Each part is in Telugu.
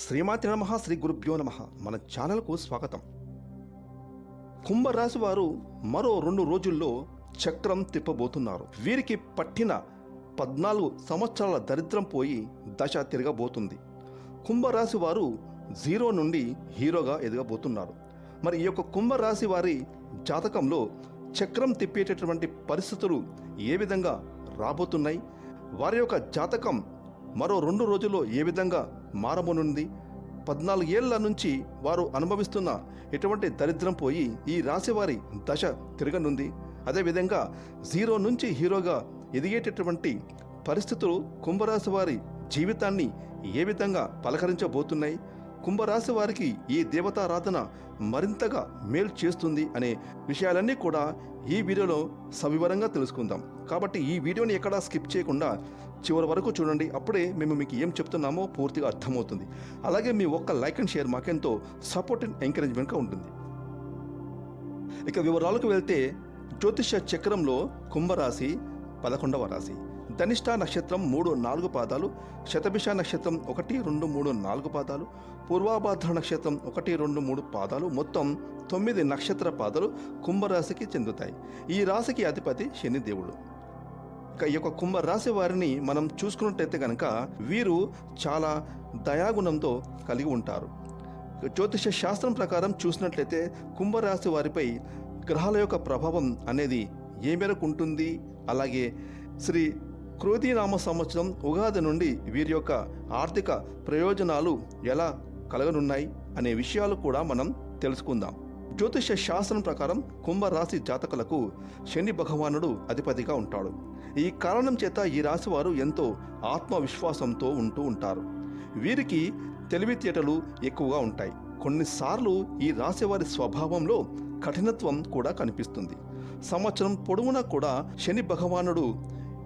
శ్రీమాతి నమ శ్రీ గురుభ్యో నమ. మన ఛానల్కు స్వాగతం. కుంభరాశి వారు మరో రెండు రోజుల్లో చక్రం తిప్పబోతున్నారు. వీరికి పట్టిన పద్నాలుగు సంవత్సరాల దరిద్రం పోయి దశ తిరగబోతుంది. కుంభరాశి వారు జీరో నుండి హీరోగా ఎదగబోతున్నారు. మరి ఈ యొక్క కుంభరాశి వారి జాతకంలో చక్రం తిప్పేటటువంటి పరిస్థితులు ఏ విధంగా రాబోతున్నాయి? వారి యొక్క జాతకం మరో రెండు రోజుల్లో ఏ విధంగా మారబోనుంది? పద్నాలుగు ఏళ్ళ నుంచి వారు అనుభవిస్తున్న ఎటువంటి దరిద్రం పోయి ఈ రాశి వారి దశ తిరగనుంది. అదేవిధంగా జీరో నుంచి హీరోగా ఎదిగేటటువంటి పరిస్థితులు కుంభరాశి వారి జీవితాన్ని ఏ విధంగా పలకరించబోతున్నాయి? కుంభరాశి వారికి ఈ దేవతారాధన మరింతగా మేలు చేస్తుంది అనే విషయాలన్నీ కూడా ఈ వీడియోలో సవివరంగా తెలుసుకుందాం. కాబట్టి ఈ వీడియోని ఎక్కడా స్కిప్ చేయకుండా చివరి వరకు చూడండి. అప్పుడే మేము మీకు ఏం చెప్తున్నామో పూర్తిగా అర్థమవుతుంది. అలాగే మీ ఒక్క లైక్ అండ్ షేర్ మాకెంతో సపోర్ట్ అండ్ ఎంకరేజ్మెంట్గా ఉంటుంది. ఇక వివరాలకు వెళ్తే జ్యోతిష చక్రంలో కుంభరాశి పదకొండవ రాశి. ధనిష్ట నక్షత్రం మూడు నాలుగు పాదాలు శతభిష నక్షత్రం ఒకటి రెండు మూడు నాలుగు పాదాలు పూర్వాభాద్ర నక్షత్రం ఒకటి రెండు మూడు పాదాలు మొత్తం తొమ్మిది నక్షత్ర పాదాలు కుంభరాశికి చెందుతాయి. ఈ రాశికి అధిపతి శనిదేవుడు ఇక ఈ యొక్క కుంభరాశి వారిని మనం చూసుకున్నట్టయితే కనుక వీరు చాలా దయాగుణంతో కలిగి ఉంటారు. జ్యోతిష శాస్త్రం ప్రకారం చూసినట్లయితే కుంభరాశి వారిపై గ్రహాల యొక్క ప్రభావం అనేది ఏ మేరకు ఉంటుంది? అలాగే శ్రీ క్రోధీనామ సంవత్సరం ఉగాది నుండి వీరి యొక్క ఆర్థిక ప్రయోజనాలు ఎలా కలగనున్నాయి అనే విషయాలు కూడా మనం తెలుసుకుందాం. జ్యోతిష శాస్త్రం ప్రకారం కుంభరాశి జాతకులకు శని భగవానుడు అధిపతిగా ఉంటాడు. ఈ కారణం చేత ఈ రాశి వారు ఎంతో ఆత్మవిశ్వాసంతో ఉంటూ ఉంటారు. వీరికి తెలివితేటలు ఎక్కువగా ఉంటాయి. కొన్నిసార్లు ఈ రాశివారి స్వభావంలో కఠినత్వం కూడా కనిపిస్తుంది. సంవత్సరం పొడవునా కూడా శని భగవానుడు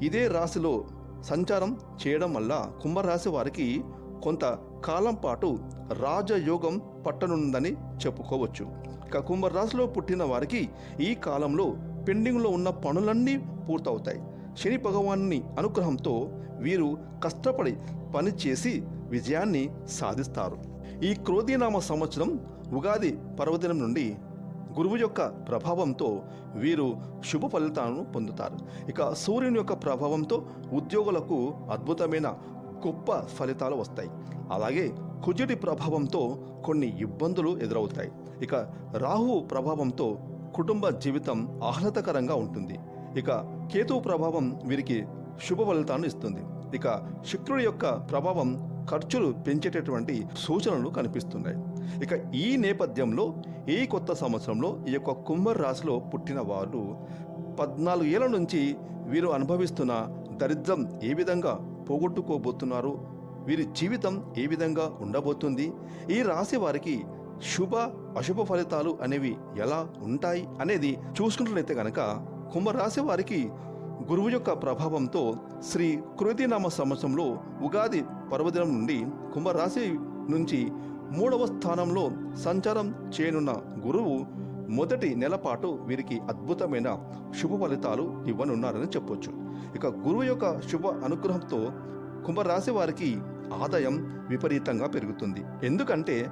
ఇదే రాశిలో సంచారం చేయడం వల్ల కుంభరాశి వారికి కొంత కాలం పాటు రాజయోగం పట్టనుందని చెప్పుకోవచ్చు. ఇక కుంభరాశిలో పుట్టిన వారికి ఈ కాలంలో పెండింగ్లో ఉన్న పనులన్నీ పూర్తవుతాయి. శని భగవాన్ని అనుగ్రహంతో వీరు కష్టపడి పనిచేసి విజయాన్ని సాధిస్తారు. ఈ క్రోధీనామ సంవత్సరం ఉగాది పర్వదినం నుండి గురువు యొక్క ప్రభావంతో వీరు శుభ ఫలితాలను పొందుతారు. ఇక సూర్యుని యొక్క ప్రభావంతో ఉద్యోగులకు అద్భుతమైన గొప్ప ఫలితాలు వస్తాయి. అలాగే కుజుడి ప్రభావంతో కొన్ని ఇబ్బందులు ఎదురవుతాయి. ఇక రాహు ప్రభావంతో కుటుంబ జీవితం ఆహ్లాదకరంగా ఉంటుంది. ఇక కేతువు ప్రభావం వీరికి శుభ ఫలితాలను ఇస్తుంది. ఇక శుక్రుడి యొక్క ప్రభావం ఖర్చులు పెంచేటటువంటి సూచనలు కనిపిస్తున్నాయి. ఇక ఈ నేపథ్యంలో ఈ కొత్త సంవత్సరంలో ఈ యొక్క కుంభర్ రాశిలో పుట్టిన వారు పద్నాలుగు ఏళ్ళ నుంచి వీరు అనుభవిస్తున్న దరిద్రం ఏ విధంగా పోగొట్టుకోబోతున్నారు? వీరి జీవితం ఏ విధంగా ఉండబోతుంది? ఈ రాశి వారికి శుభ అశుభ ఫలితాలు అనేవి ఎలా ఉంటాయి అనేది చూసుకున్నట్లయితే కనుక కుంభరాశి వారికి గురువు యొక్క ప్రభావంతో శ్రీ కృతినామ సంవత్సరంలో ఉగాది పర్వదినం నుండి కుంభరాశి నుంచి మూడవ స్థానంలో సంచారం చేయనున్న గురువు మొదటి నెల పాటు వీరికి అద్భుతమైన శుభ ఫలితాలు ఇవ్వనున్నారని చెప్పొచ్చు. ఇక గురువు యొక్క శుభ అనుగ్రహంతో కుంభరాశి వారికి ఆదాయం విపరీతంగా పెరుగుతుంది. ఎందుకంటే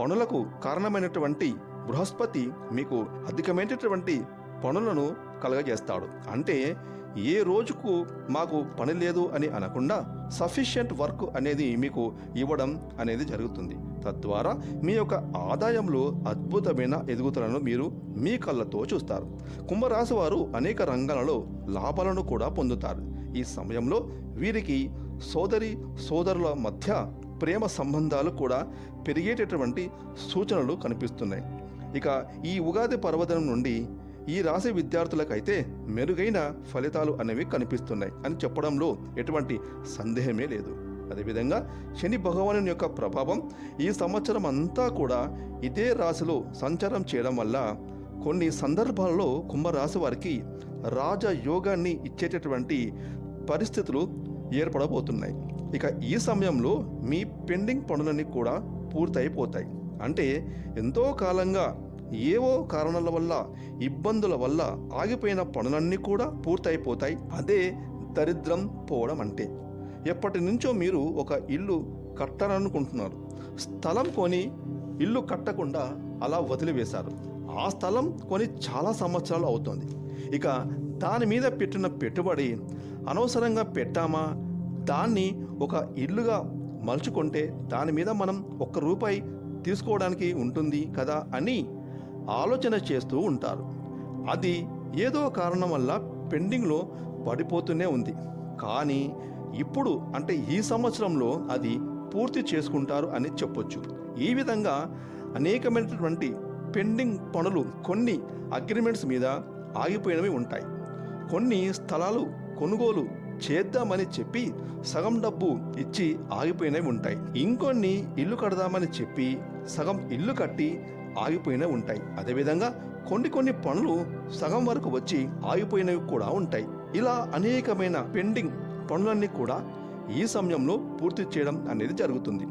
పనులకు కారణమైనటువంటి బృహస్పతి మీకు అధికమైనటువంటి పనులను కలగజేస్తాడు. అంటే ఏ రోజుకు మాకు పని లేదు అని అనకుండా సఫిషియంట్ వర్క్ అనేది మీకు ఇవ్వడం అనేది జరుగుతుంది. తద్వారా మీ యొక్క ఆదాయంలో అద్భుతమైన ఎదుగుదలను మీరు మీ కళ్ళతో చూస్తారు. కుంభరాశి వారు అనేక రంగాలలో లాభాలను కూడా పొందుతారు. ఈ సమయంలో వీరికి సోదరి సోదరుల మధ్య ప్రేమ సంబంధాలు కూడా పెరిగేటటువంటి సూచనలు కనిపిస్తున్నాయి. ఇక ఈ ఉగాది పర్వదినం నుండి ఈ రాశి విద్యార్థులకైతే మెరుగైన ఫలితాలు అనేవి కనిపిస్తున్నాయి అని చెప్పడంలో ఎటువంటి సందేహమే లేదు. అదేవిధంగా శని భగవాను యొక్క ప్రభావం ఈ సంవత్సరం అంతా కూడా ఇదే రాశిలో సంచారం చేయడం వల్ల కొన్ని సందర్భాల్లో కుంభరాశి వారికి రాజయోగాన్ని ఇచ్చేటటువంటి పరిస్థితులు ఏర్పడబోతున్నాయి. ఇక ఈ సమయంలో మీ పెండింగ్ పనులన్నీ కూడా పూర్తయిపోతాయి. అంటే ఎంతో కాలంగా ఏవో కారణాల వల్ల ఇబ్బందుల వల్ల ఆగిపోయిన పనులన్నీ కూడా పూర్తయిపోతాయి. అదే దరిద్రం పోవడం అంటే. ఎప్పటి నుంచో మీరు ఒక ఇల్లు కట్టాలనుకుంటున్నారు. స్థలం కొని ఇల్లు కట్టకుండా అలా వదిలివేశారు. ఆ స్థలం కొని చాలా సంవత్సరాలు అవుతుంది. ఇక దాని మీద పెట్టిన పెట్టుబడి అనవసరంగా పెట్టామా? దాన్ని ఒక ఇల్లుగా మలుచుకుంటే దాని మీద మనం ఒక్క రూపాయి తీసుకోవడానికి ఉంటుంది కదా అని ఆలోచన చేస్తూ ఉంటారు. అది ఏదో కారణం వల్ల పెండింగ్లో పడిపోతూనే ఉంది. కానీ ఇప్పుడు అంటే ఈ సంవత్సరంలో అది పూర్తి చేసుకుంటారు అని చెప్పొచ్చు. ఈ విధంగా అనేకమైనటువంటి పెండింగ్ పనులు కొన్ని అగ్రిమెంట్స్ మీద ఆగిపోయినవి ఉంటాయి. కొన్ని స్థలాలు కొనుగోలు చేద్దామని చెప్పి సగం డబ్బు ఇచ్చి ఆగిపోయినవి ఉంటాయి. ఇంకొన్ని ఇల్లు కడదామని చెప్పి సగం ఇల్లు కట్టి ఆగిపోయినవి ఉంటాయి. అదేవిధంగా కొన్ని కొన్ని పనులు సగం వరకు వచ్చి ఆగిపోయినవి కూడా ఉంటాయి. ఇలా అనేకమైన పెండింగ్ పనులన్నీ కూడా ఈ సమయంలో పూర్తి చేయడం అనేది జరుగుతుంది.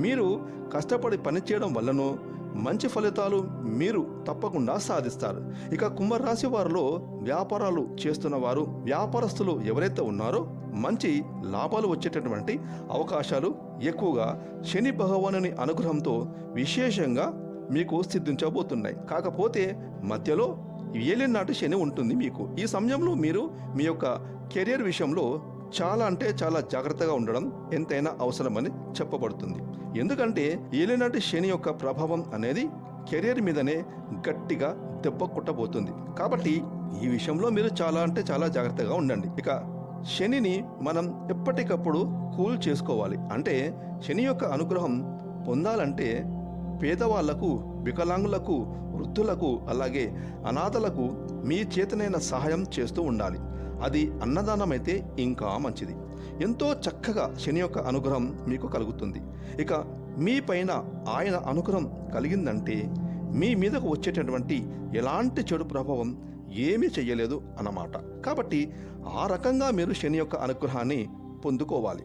మీరు కష్టపడి పనిచేయడం వల్లనో మంచి ఫలితాలు మీరు తప్పకుండా సాధిస్తారు. ఇక కుంభరాశి వారిలో వ్యాపారాలు చేస్తున్న వారు వ్యాపారస్తులు ఎవరైతే ఉన్నారో మంచి లాభాలు వచ్చేటటువంటి అవకాశాలు ఎక్కువగా శని భగవానుని అనుగ్రహంతో విశేషంగా మీకు సిద్ధించబోతున్నాయి. కాకపోతే మధ్యలో ఏలినాటి శని ఉంటుంది మీకు. ఈ సమయంలో మీరు మీ యొక్క కెరియర్ విషయంలో చాలా అంటే చాలా జాగ్రత్తగా ఉండడం ఎంతైనా అవసరమని చెప్పబడుతుంది. ఎందుకంటే ఏలినాటి శని యొక్క ప్రభావం అనేది కెరియర్ మీదనే గట్టిగా దెబ్బ కొట్టబోతుంది. కాబట్టి ఈ విషయంలో మీరు చాలా అంటే చాలా జాగ్రత్తగా ఉండండి. ఇక శనిని మనం ఎప్పటికప్పుడు కూల్ చేసుకోవాలి. అంటే శని యొక్క అనుగ్రహం పొందాలంటే పేదవాళ్ళకు వికలాంగులకు వృద్ధులకు అలాగే అనాథలకు మీ చేతనైన సహాయం చేస్తూ ఉండాలి. అది అన్నదానం అయితే ఇంకా మంచిది. ఎంతో చక్కగా శని యొక్క అనుగ్రహం మీకు కలుగుతుంది. ఇక మీ పైన ఆయన అనుగ్రహం కలిగిందంటే మీ మీదకు వచ్చేటటువంటి ఎలాంటి చెడు ప్రభావం ఏమీ చెయ్యలేదు అన్నమాట. కాబట్టి ఆ రకంగా మీరు శని యొక్క అనుగ్రహాన్ని పొందుకోవాలి.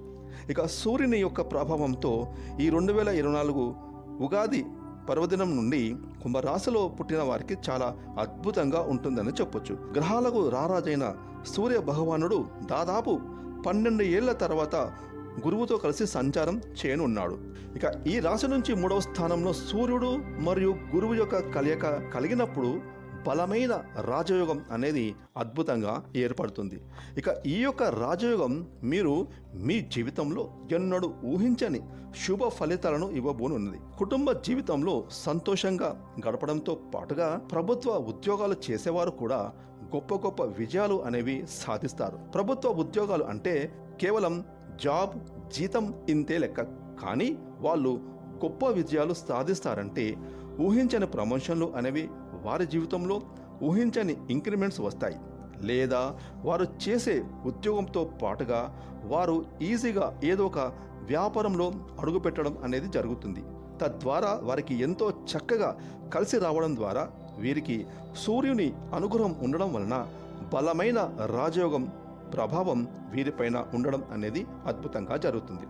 ఇక సూర్యుని యొక్క ప్రభావంతో ఈ రెండు వేల ఇరవై నాలుగు ఉగాది పర్వదినం నుండి కుంభరాశిలో పుట్టిన వారికి చాలా అద్భుతంగా ఉంటుందని చెప్పొచ్చు. గ్రహాలకు రారాజైన సూర్య భగవానుడు దాదాపు పన్నెండు ఏళ్ళ తర్వాత గురువుతో కలిసి సంచారం చేయనున్నాడు. ఇక ఈ రాశి నుంచి మూడవ స్థానంలో సూర్యుడు మరియు గురువు యొక్క కలయిక కలిగినప్పుడు బలమైన రాజయోగం అనేది అద్భుతంగా ఏర్పడుతుంది. ఇక ఈ యొక్క రాజయోగం మీరు మీ జీవితంలో ఎన్నడూ ఊహించని శుభ ఫలితాలను ఇవ్వబోనున్నది. కుటుంబ జీవితంలో సంతోషంగా గడపడంతో పాటుగా ప్రభుత్వ ఉద్యోగాలు చేసేవారు కూడా గొప్ప గొప్ప విజయాలు అనేవి సాధిస్తారు. ప్రభుత్వ ఉద్యోగాలు అంటే కేవలం జాబ్ జీతం ఇంతే లెక్క. కానీ వాళ్ళు గొప్ప విజయాలు సాధిస్తారంటే ఊహించని ప్రమోషన్లు అనేవి వారి జీవితంలో ఊహించని ఇంక్రిమెంట్స్ వస్తాయి. లేదా వారు చేసే ఉద్యోగంతో పాటుగా వారు ఈజీగా ఏదో ఒక వ్యాపారంలో అడుగుపెట్టడం అనేది జరుగుతుంది. తద్వారా వారికి ఎంతో చక్కగా కలిసి రావడం ద్వారా వీరికి సూర్యుని అనుగ్రహం ఉండడం వలన బలమైన రాజయోగం ప్రభావం వీరిపైన ఉండడం అనేది అద్భుతంగా జరుగుతుంది.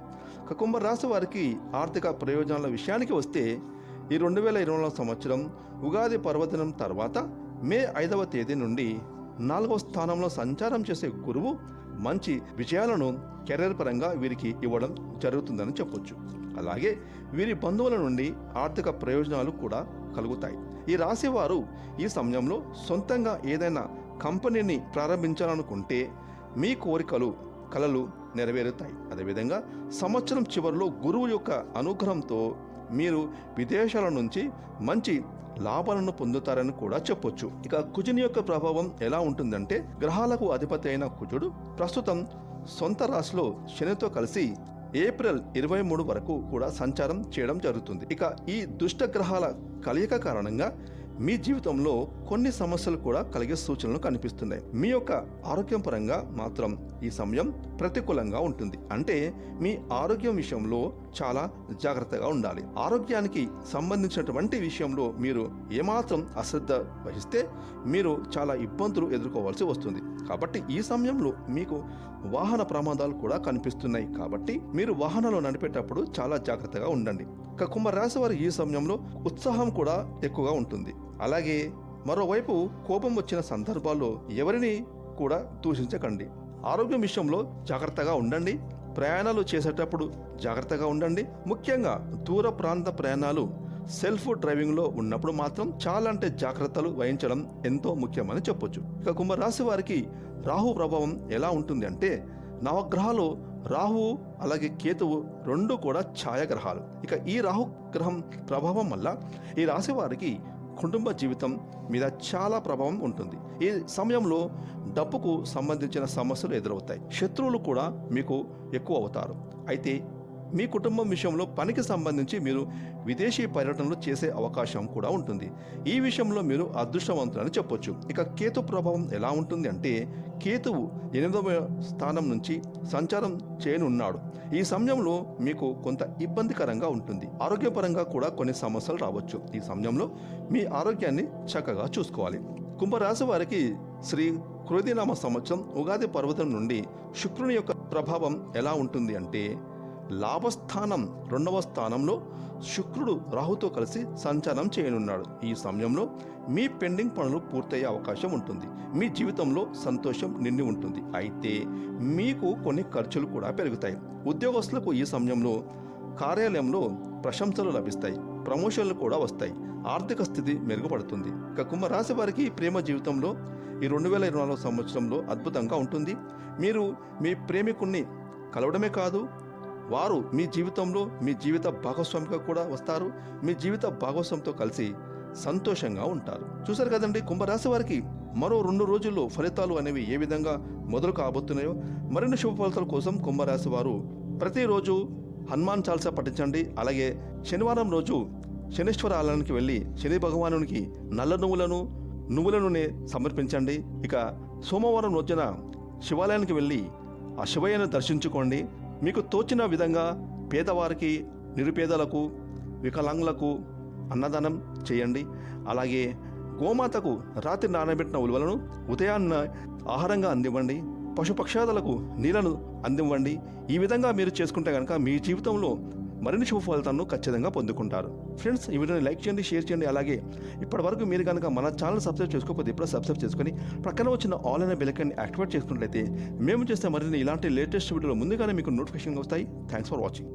కుంభ కుంభరాశి వారికి ఆర్థిక ప్రయోజనాల విషయానికి వస్తే ఈ రెండు వేల ఇరవై సంవత్సరం ఉగాది పర్వదినం తర్వాత మే ఐదవ తేదీ నుండి నాలుగవ స్థానంలో సంచారం చేసే గురువు మంచి విజయాలను కెరీర్ పరంగా వీరికి ఇవ్వడం జరుగుతుందని చెప్పొచ్చు. అలాగే వీరి బంధువుల నుండి ఆర్థిక ప్రయోజనాలు కూడా కలుగుతాయి. ఈ రాశి వారు ఈ సమయంలో సొంతంగా ఏదైనా కంపెనీని ప్రారంభించాలనుకుంటే మీ కోరికలు కలలు నెరవేరుతాయి. అదేవిధంగా సంవత్సరం చివరిలో గురువు యొక్క అనుగ్రహంతో మీరు విదేశాల నుంచి మంచి లాభాలను పొందుతారని కూడా చెప్పొచ్చు. ఇక కుజుని యొక్క ప్రభావం ఎలా ఉంటుందంటే గ్రహాలకు అధిపతి అయిన కుజుడు ప్రస్తుతం సొంత రాశిలో శనితో కలిసి ఏప్రిల్ ఇరవై మూడు వరకు కూడా సంచారం చేయడం జరుగుతుంది. ఇక ఈ దుష్ట గ్రహాల కలయిక కారణంగా మీ జీవితంలో కొన్ని సమస్యలు కూడా కలిగే సూచనలు కనిపిస్తున్నాయి. మీ యొక్క ఆరోగ్యం పరంగా మాత్రం ఈ సమయం ప్రతికూలంగా ఉంటుంది. అంటే మీ ఆరోగ్యం విషయంలో చాలా జాగ్రత్తగా ఉండాలి. ఆరోగ్యానికి సంబంధించినటువంటి విషయంలో మీరు ఏమాత్రం అశ్రద్ధ వహిస్తే మీరు చాలా ఇబ్బందులు ఎదుర్కోవాల్సి వస్తుంది. కాబట్టి ఈ సమయంలో మీకు వాహన ప్రమాదాలు కూడా కనిపిస్తున్నాయి. కాబట్టి మీరు వాహనాలు నడిపేటప్పుడు చాలా జాగ్రత్తగా ఉండండి. ఇక కుంభరాశి వారి ఈ సమయంలో ఉత్సాహం కూడా ఎక్కువగా ఉంటుంది. అలాగే మరోవైపు కోపం వచ్చిన సందర్భాల్లో ఎవరిని కూడా దూషించకండి. ఆరోగ్యం విషయంలో జాగ్రత్తగా ఉండండి. ప్రయాణాలు చేసేటప్పుడు జాగ్రత్తగా ఉండండి. ముఖ్యంగా దూర ప్రాంత ప్రయాణాలు సెల్ఫ్ డ్రైవింగ్లో ఉన్నప్పుడు మాత్రం చాలా అంటే జాగ్రత్తలు వహించడం ఎంతో ముఖ్యమని చెప్పొచ్చు. ఇక కుంభరాశి వారికి రాహు ప్రభావం ఎలా ఉంటుంది అంటే నవగ్రహాలు రాహువు అలాగే కేతువు రెండు కూడా ఛాయాగ్రహాలు. ఇక ఈ రాహు గ్రహం ప్రభావం వల్ల ఈ రాశి వారికి కుటుంబ జీవితం మీద చాలా ప్రభావం ఉంటుంది. ఈ సమయంలో డబ్బుకు సంబంధించిన సమస్యలు ఎదురవుతాయి. శత్రువులు కూడా మీకు ఎక్కువ అవుతారు. అయితే మీ కుటుంబం విషయంలో పనికి సంబంధించి మీరు విదేశీ పర్యటనలు చేసే అవకాశం కూడా ఉంటుంది. ఈ విషయంలో మీరు అదృష్టవంతులని చెప్పొచ్చు. ఇక కేతు ప్రభావం ఎలా ఉంటుంది అంటే కేతువు ఎనిమిదవ స్థానం నుంచి సంచారం చేయనున్నాడు. ఈ సమయంలో మీకు కొంత ఇబ్బందికరంగా ఉంటుంది. ఆరోగ్యపరంగా కూడా కొన్ని సమస్యలు రావచ్చు. ఈ సమయంలో మీ ఆరోగ్యాన్ని చక్కగా చూసుకోవాలి. కుంభరాశి వారికి శ్రీ కృతినామ సంవత్సరం ఉగాది పర్వతం నుండి శుక్రుని యొక్క ప్రభావం ఎలా ఉంటుంది అంటే లాభస్థానం రెండవ స్థానంలో శుక్రుడు రాహుతో కలిసి సంచారం చేయనున్నాడు. ఈ సమయంలో మీ పెండింగ్ పనులు పూర్తయ్యే అవకాశం ఉంటుంది. మీ జీవితంలో సంతోషం నిండి ఉంటుంది. అయితే మీకు కొన్ని ఖర్చులు కూడా పెరుగుతాయి. ఉద్యోగస్తులకు ఈ సమయంలో కార్యాలయంలో ప్రశంసలు లభిస్తాయి. ప్రమోషన్లు కూడా వస్తాయి. ఆర్థిక స్థితి మెరుగుపడుతుంది. ఇక కుంభరాశి వారికి ప్రేమ జీవితంలో ఈ రెండు వేల ఇరవై నాలుగు సంవత్సరంలో అద్భుతంగా ఉంటుంది. మీరు మీ ప్రేమికుణ్ణి కలవడమే కాదు వారు మీ జీవితంలో మీ జీవిత భాగస్వామిగా కూడా వస్తారు. మీ జీవిత భాగస్వామితో కలిసి సంతోషంగా ఉంటారు. చూసారు కదండి కుంభరాశి వారికి మరో రెండు రోజుల్లో ఫలితాలు అనేవి ఏ విధంగా మొదలు కాబోతున్నాయో మరిన్ని శుభ ఫలితాల కోసం కుంభరాశి వారు ప్రతిరోజు హనుమాన్ చాల్సా పఠించండి. అలాగే శనివారం రోజు శనీశ్వర ఆలయానికి వెళ్ళి శని భగవానునికి నల్ల నువ్వులను నువ్వుల నూనె సమర్పించండి. ఇక సోమవారం రోజున శివాలయానికి వెళ్ళి ఆ శివయ్యను దర్శించుకోండి. మీకు తోచిన విధంగా పేదవారికి నిరుపేదలకు వికలాంగులకు అన్నదానం చేయండి. అలాగే గోమాతకు రాత్రి నానబెట్టిన ఉలువలను ఉదయాన్న ఆహారంగా అందివ్వండి. పశుపక్షాదులకు నీళ్ళను అందివ్వండి. ఈ విధంగా మీరు చేసుకుంటే కనుక మీ జీవితంలో మరిన్ని శుభ ఫలితాలను ఖచ్చితంగా పొందుకుంటారు. ఫ్రెండ్స్ ఈ వీడియోని లైక్ చేయండి షేర్ చేయండి. అలాగే ఇప్పటి వరకు మీరు కనుక మన ఛానల్ సబ్స్క్రైబ్ చేసుకోకపోతే ఇప్పుడు సబ్స్క్రైబ్ చేసుకొని ప్రక్కన వచ్చిన ఆల్ అయిన బెలకన్ని యాక్టివేట్ చేసుకున్నట్లయితే మేము చేస్తే మరిన్ని ఇలాంటి లేటెస్ట్ వీడియోలు ముందుగానే మీకు నోటిఫికేషన్ వస్తాయి. Thanks for watching